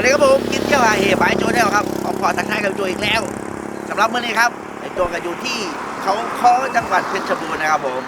วัสดีครับผมกินเที่ยวหาเฮบายโจเดลครับขอขอทักทายกับโจอีกแล้วสำหรับเมื้อนี้ครับไอโจก็อยู่ที่เขาค้อจังหวัดเพชรบูรณ์นะครับผม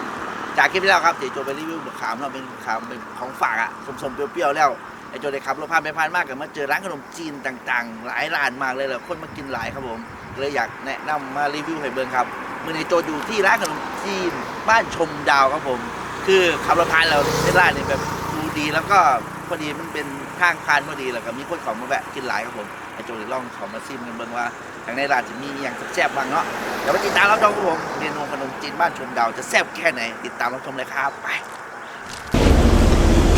จากคลิปที่แล้วครับเดี๋ยวโจไปรีวิวมะขามเราเป็นขามเป็นของฝากอะสมๆเปรี้ยวๆแล้วไอโจได้ขับรถผ่านไปผ่านมากกับมาเจอร้านขนมจีนต่างๆ หลายร้านมากเลยแหละคนมากินหลายครับผมเลยอยากแนะนำมารีวิวให้เบิ่งครับมื้อนี้โจอยู่ที่ร้านขนมจีนบ้านชมดาวครับผม คือขับรถผ่านเราเป็นร้านนี่แบบดูดีแล้วก็ พอดีมันเป็นทางผ่านพอดีแล้วก็มีคนเของมาแวะกินหลายครับผมไอโจเลยลองเของมาซิมกันเบิ่งว่าทางในร้านจะมีอย่างแซ่บๆบ้างเนาะเดี๋ยวไปติดตามรับชมครับผมเมนูขนมจีนบ้านชมดาวจะแซ่บแค่ไหนติดตามรับชมเลยครับไป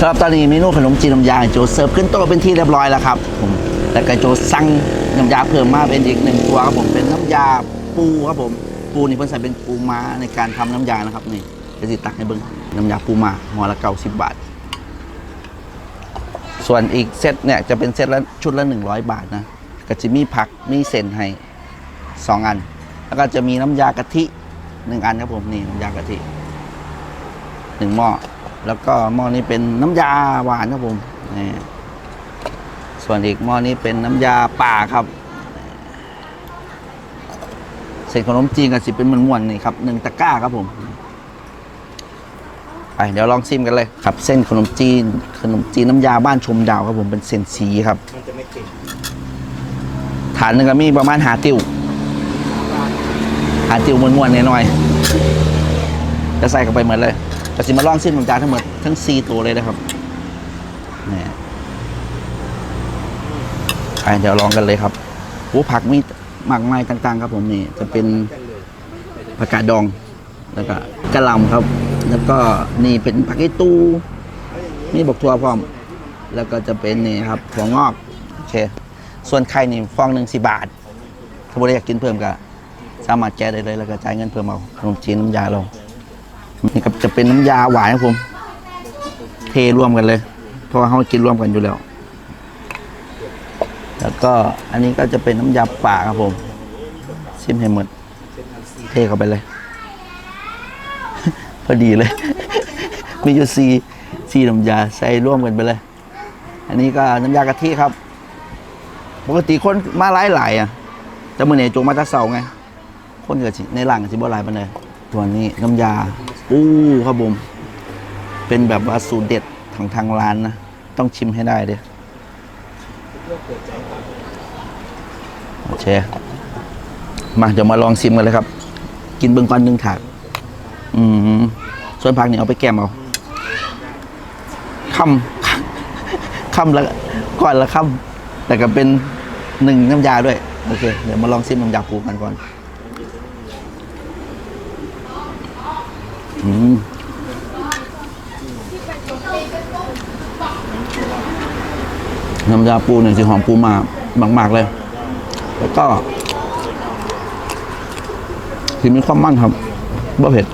ครับตอนนี้เมนูขนมจีนน้ำยาโจเสิร์ฟขึ้นโต๊ะเป็นที่เรียบร้อยแล้วครับผมแล้วก็โจสั่งน้ำยาเพิ่มมาเป็นอีกหนึ่งตัวครับผมเป็นน้ำยาปูครับผมปูนี่เพิ่นใส่เป็นปูม้าในการทำน้ำยานะครับนี่เดี๋ยวสิตักให้เบิ่งน้ำยาปูม้าห่อละเก้าสิบบาท ส่วนอีกเซตเนี่ยจะเป็นเซตละชุดละ 100 บาทนะก็จะมีผักมีเส้นให้2อัน แล้วก็จะมีน้ำยากะทิ1อันครับผมนี่น้ำยากะทิหนึ่งหม้อแล้วก็หม้อนี้เป็นน้ำยาหวานครับผมนี่ส่วนอีกหม้อนี้เป็นน้ำยาป่าครับเส้นขนมจีนกับสิเป็นมวนๆนี่ครับหนึ่งตะกร้าครับผม ไปเดี๋ยวลองชิมกันเลยครับ เส้นขนมจีน ขนมจีนน้ำยาบ้านชมดาวครับผมเป็นเส้นสีครับมันจะไม่เก่งฐานหนึ่งก็มีประมาณหาติวหาติวม้วนๆหน่อยๆจะใส่เข้าไปหมดเลยแต่สิมาลองชิมขนมจานทั้งหมดทั้งสี่ตัวเลยนะครับนี่ไปเดี๋ยวลองกันเลยครับโอ้ผักมีหมากไม้ต่างๆ ครับผมนี่จะเป็นกันเลยผักกาดดองแล้วก็กะหล่ำครับ แล้วก็นี่เป็นผักอีตูมีบกทัวพร้อม แล้วก็จะเป็นนี่ครับถั่วงอกโอเค ส่วนไข่นี่ฟองหนึ่งสิบาท ถ้าบริอยากกินเพิ่มก็สามารถแก้ได้เลยแล้วก็จ่ายเงินเพิ่มเอาขนมจีนน้ำยาเรานี่ก็จะเป็นน้ำยาหวานครับผม เทรวมกันเลย เพราะว่าเขากินรวมกันอยู่แล้ว แล้วก็อันนี้ก็จะเป็นน้ำยาป่าครับผมชิมให้หมดเทเข้าไปเลย พอดีเลย มีอยู่ซีซีน้ำยาใส่ร่วมกันไปเลย อันนี้ก็น้ำยากะทิครับ ปกติคนมาหลายหลายๆอะแต่มื่อนี้จงมาตะเสาไง คนเกิดในหลังสิบ่หลายปานใดตัวนี้น้ำยาปูครับผมเป็นแบบว่าสูตรเด็ดทางทางร้านนะ ต้องชิมให้ได้เด้โอเค มาเดี๋ยวมาลองชิมกันเลยครับ กินเบื้องก่อนหนึ่งถาด อืมส่วนผักเนี่ยเอาไปแกมเอาคำคำละก่อนละคำแต่ก็เป็นหนึ่งน้ำยาด้วย โอเค เดี๋ยวมาลองชิมน้ำยาปูกันก่อน อืมน้ำยาปูหนึ่งสีหอมปูมามาก ๆ เลย แล้วก็คือมีความมั่นครับบ่เผ็ด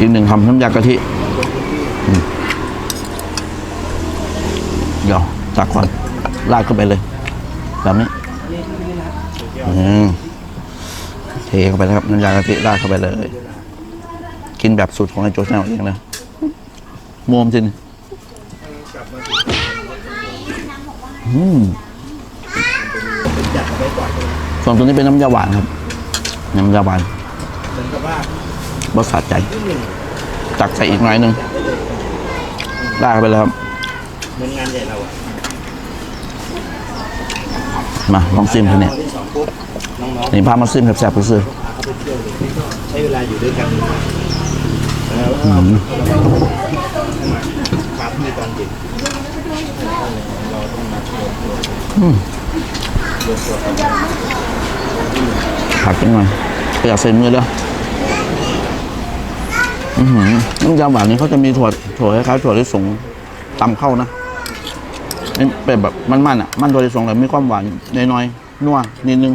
อีกหนึ่งคำน้ำยากะทิเดี๋ยวจากก่อนราดเข้าไปเลยแบบนี้เทเข้าไปเลยครับน้ำยากะทิราดเข้าไปเลย กินแบบสูตรของไอ้โจ๊กแนวเองนะมวมจริงส่วนตัวนี้เป็นน้ำยาหวานครับ น้ำยาหวานเหมือนกับว่า รสสะใจที่หนึ่งตักใส่อีกหน่อยหนึงจัดได้เลยราดเข้าไปเลยครับเหมือนงานใหญ่เราอะมาลองซิมกันเนี่ยที่สองปุ๊บน้องๆนี่พามาซิมแซ่บๆก็ซื้อพาเขาไปเที่ยวเลยใช้เวลาอยู่ด้วยกันแล้วอืมปาร์ตี้ตอนเด็กเราต้องมาช่วยอืมผักนิดหน่อยไปอยากใส่มือแล้ว อือหือน้ำยาหวานนี้เขาจะมีถั่วถั่วคล้ายๆถั่วลิสงตำเข้านะเป็นเป็นแบบมันๆอะ มันถั่วลิสงแต่มีความหวานน้อยๆนัวนิดนึง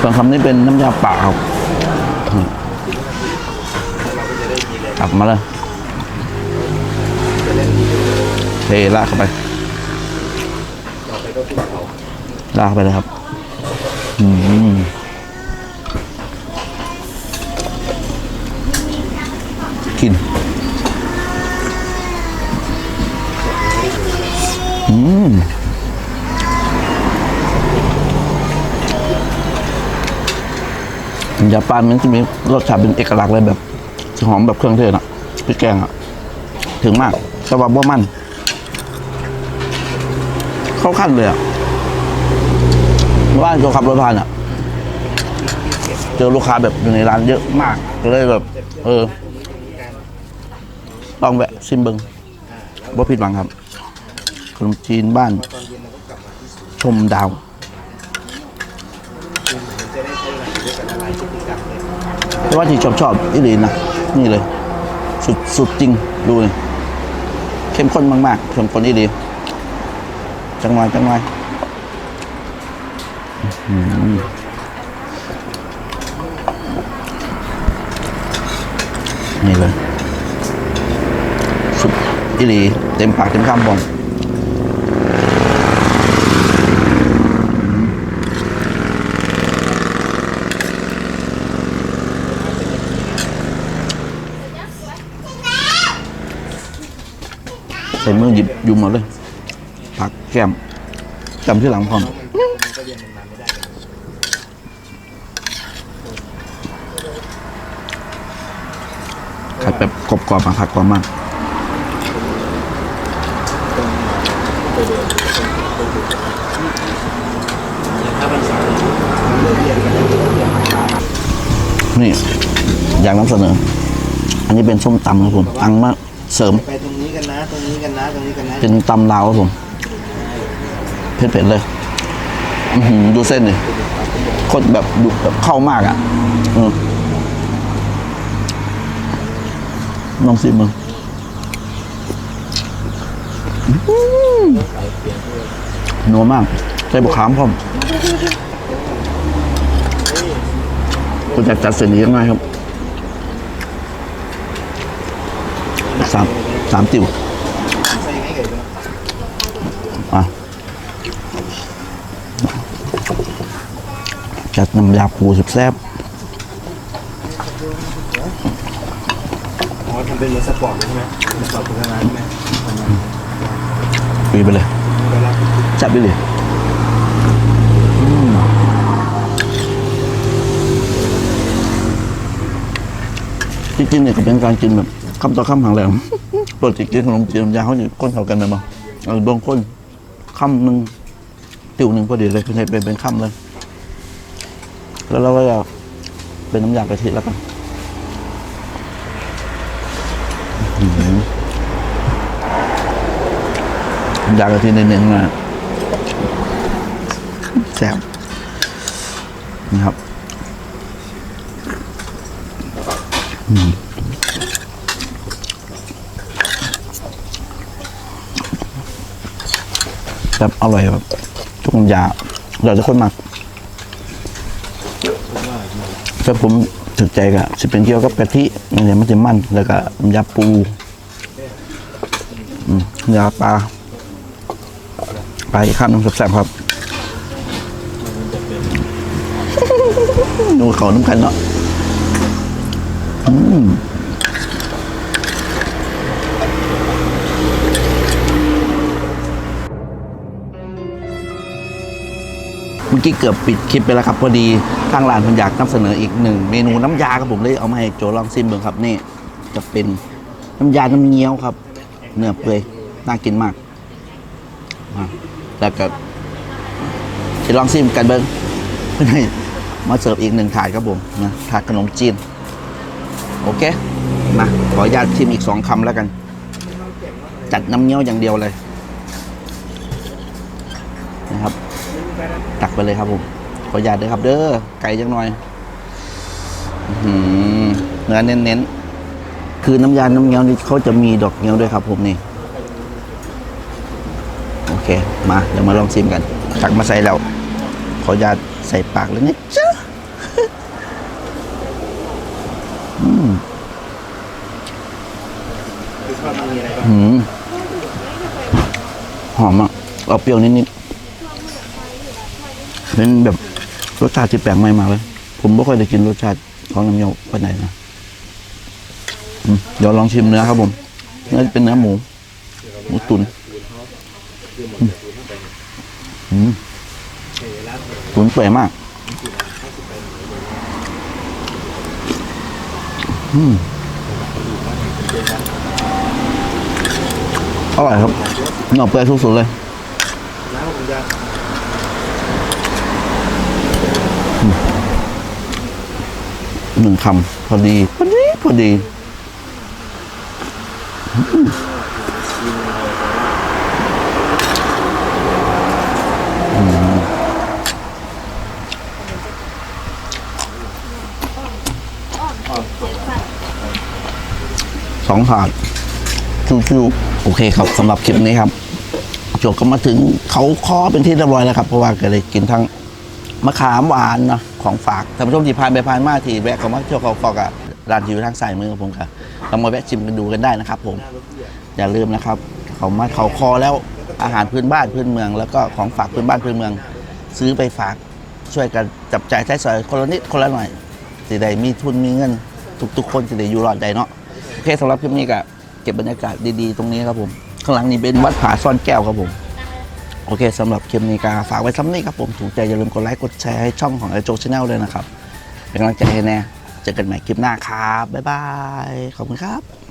ส่วนคำนี้เป็นน้ำยาป่าครับตักมาเลย ลากเข้าไปเขาลากเข้าไปเลยครับ อืมกิน อืมยาปานมันจะมีรสชาติเป็นเอกลักษณ์เลยแบบหอมแบบเครื่องเทศอะพริกแกงอะถึงมาก แต่ว่าบ่มัน เข้าขั้นเลยอะว่าโจขับรถผ่านอะ เจอลูกค้าแบบอยู่ในร้านเยอะมากก็เลยแบบ เออลองแวะชิมเบิงบ่ผิดหวังครับขนมจีนบ้าน ชมดาวเหมือนจะได้ใช้เวลาอยู่ด้วยกันละลายพฤติกรรมเลยแต่ว่าที่ชอบชอบอีหลีนะนี่เลย สุดสุดจริงดูเลยเข้มข้นมากๆเข้มข้นอีหลี จังหวะจังหวะนี่เลยสุดอีหลีเต็มปากเต็มคำบอมใส่มือหยิบยุ่หมดเลย แก้มจำที่หลังพร้อมมันก็เย็นมันมาไม่ได้ขัดแบบกรอบๆมาผักกรอบมากถ้ามันสายมันเลิกเรียนกันแล้วเรียนนี่อยากนำเสนอ อันนี้เป็นส้มตำครับผมตังมาเสริมไปตรงนี้กันนะ ตรงนี้กันนะ ตรงนี้กันนะ เป็นตำลาวครับผม เผ็ดๆเลยอืดูเส้นดิโคตรแบบดุแบบเข้ามากอะออลองสิมึงนัวมากใส่บุกขามพร้อมคุณจะจัดเส้นนี้ยังไงครับสามสามติว ใส่ให้เกิดนะ อะ จัดน้ำยาปูสุดแซ่บอ๋อทำเป็นเหมือนสปอร์ตเลยใช่ไหมสปอร์ตโฆษณาใช่ไหมปีไปเลยเวลาจับไปเลยอืมจริงๆเนี่ยก็เป็นการกินแบบคำต่อคำหางแหลมปกติกินขนมจีนน้ำยาเขาจะก้นเขากันเลยมั้งเอาบางก้นคำหนึ่งติวหนึ่งพอดีเลยคือให้เป็นเป็นคำเลย แล้วเราก็จะเป็นน้ำยากะทิแล้วกันน้ำยากะทิเน้นๆนะแซ่บนะครับอืมแบบอร่อยแบบทุกน้ำยาเราจะคนมา กถ้าผมถึกใจก็สิเป็นเกี๊ยวกับกะทิเนี่ยมันจะมันแล้วก็ยาปูยาปลาไปข้ามน้ำแซ่บๆครับดูเขาน้ำกันเนาะอืม กี้เกือบปิดคลิปไปแล้วครับพอดีทางร้านผมอยากนำเสนออีกหนึ่งเมนูน้ำยาครับผมเลยเอามาให้โจลองซิมเบิ่งครับนี่จะเป็นน้ำยาน้ำเงี้ยวครับ เนื้อเปื่อยน่ากินมากอะแล้วก็จะลองซิมกันเบิ้งมาเสิร์ฟอีกหนึ่งถาดครับผมนะถาดขนมจีนโอเคมาขออนุญาตชิมอีกสองคำแล้วกัน จัดน้ำเงี้ยวอย่างเดียวเลยนะครับ ตักไปเลยครับผม ขออนุญาตด้วยครับ เด้อไก่จังหน่อยอื้อหือเนื้อเน้นๆ คือน้ำยาน้ำเงี้ยวนี่เขาจะมีดอกเงี้ยวด้วยครับผมนี่ โอเค มา เดี๋ยวมาลองชิมกัน ตักมาใส่แล้ว ขออนุญาตใส่ปากเลยนะจ๊ะอืมคือว่ามันมีอะไรบ้างหืมอมอะเอาเปรี้ยวนิดๆ เป็นแบบรสชาติที่แปลกใหม่มากเลย ผมไม่ค่อยได้กินรสชาติของน้ำเงี้ยวไปไหนนะเดี๋ยวลองชิมเนื้อครับผมเนื้อเป็นเนื้อหมูหมูตุนตุนเปื่อยมากอืมอร่อยครับหน่อเปื่อยสุดๆเลย หนึ่งคำพอดีพอดีพอดีสองถาดชิวๆโอเคครับสำหรับคลิปนี้ครับจบก็มาถึงเขาคอเป็นที่เรียบร้อยแล้วครับ เพราะว่าก็เลยกินทั้งมะขามหวานเนาะ ของฝากท่านผู้ชมที่ผ่านไปผ่านมาที่แวะเข้ามาเที่ยวเขาฟอกอะร้านที่อยู่ทางสายมือของผมค่ะลองมาแวะชิมกันดูกันได้นะครับ ผม อย่าลืมนะครับ เขามาเขาคอแล้วอาหารพื้นบ้านพื้นเมือง แล้วก็ของฝากพื้นบ้านพื้นเมือง ซื้อไปฝากช่วยกันจับจ่ายใช้สอยคนละนิดคนละหน่อยสิได้มีทุนมีเงินทุกๆคนสิได้อยู่รอดได้เนาะโอเคสำหรับคลิปนี้ก็เก็บบรรยากาศดีๆ ตรงนี้ครับผม ข้างหลังนี้เป็นวัดผาซ่อนแก้วครับผม โอเคสำหรับคลิปนี้ก็ฝากไว้ซ้ำนี้ครับผมถูกใจอย่าลืมกดไลค์กดแชร์ให้ช่องของไอโจชาแนลเลยนะครับเป็นกำลังใจให้แน่เจอกันใหม่คลิปหน้าครับบ๊ายบายขอบคุณครับ